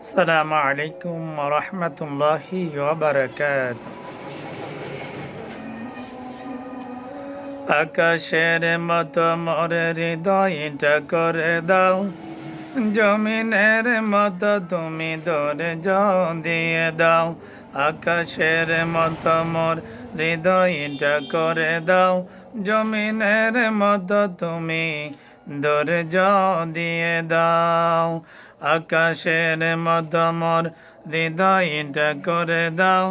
السلام عليكم ورحمة الله وبركاته আকাশের মতো মরে হৃদয়টা করে দাও জমিনের মতো তুমি ধরে দিয়ে দাও আকাশের মতো মোর হৃদয়টা করে দাও জমিনের মতো তুমি ধৈর্য দিয়ে দাও, আকাশের মতো মোর হৃদয়টা করে দাও,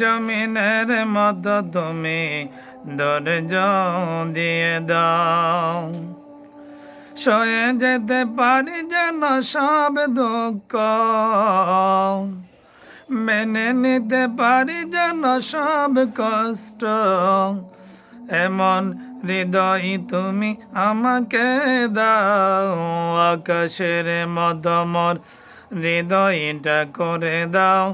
জমিনের মতো তুমি ধৈর্য দিয়ে দাও। সয়ে যেতে পারি যেন সব দুঃখ, মেনে নিতে পারি যেন সব কষ্ট এমন হৃদয় তুমি আমাকে দাও, আকাশের মদমর হৃদয়টা করে দাও,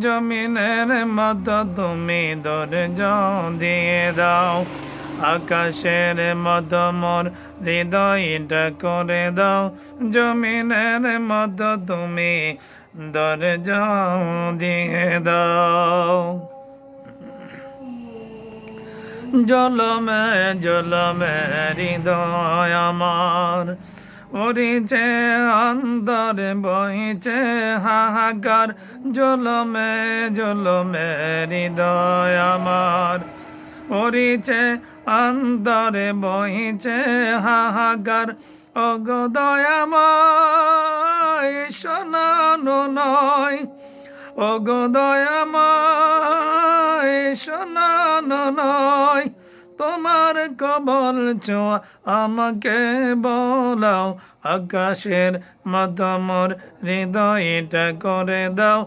জমিনের মত তুমি ধৈর্য দিয়ে দাও, আকাশের মদমর হৃদয়টা করে দাও, জমিনের মত তুমি ধৈর্য দিয়ে দাও। জলমে জলমে হৃদয় আমার। উড়িছে, অন্তরে বইছে হাহাকার। জলমে জলমে হৃদয় আমার। উড়িছে, অন্তরে বইছে হাহাকার। অগদয়াময় শোনানো নয়। অগদয়াময় শোনানো নয় তোমার কবল ছোঁয়া আমাকে বলাও, আকাশের মতমর হৃদয়টা করে দাও,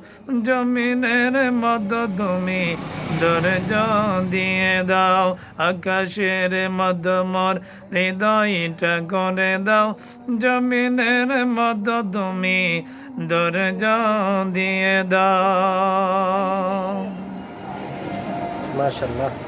জমিনের মত তুমি ধৈর্য দিয়ে দাও, আকাশের মতমর হৃদয়টা করে দাও, জমিনের মত তুমি ধৈর্য দিয়ে দাও। মাশাল্লাহ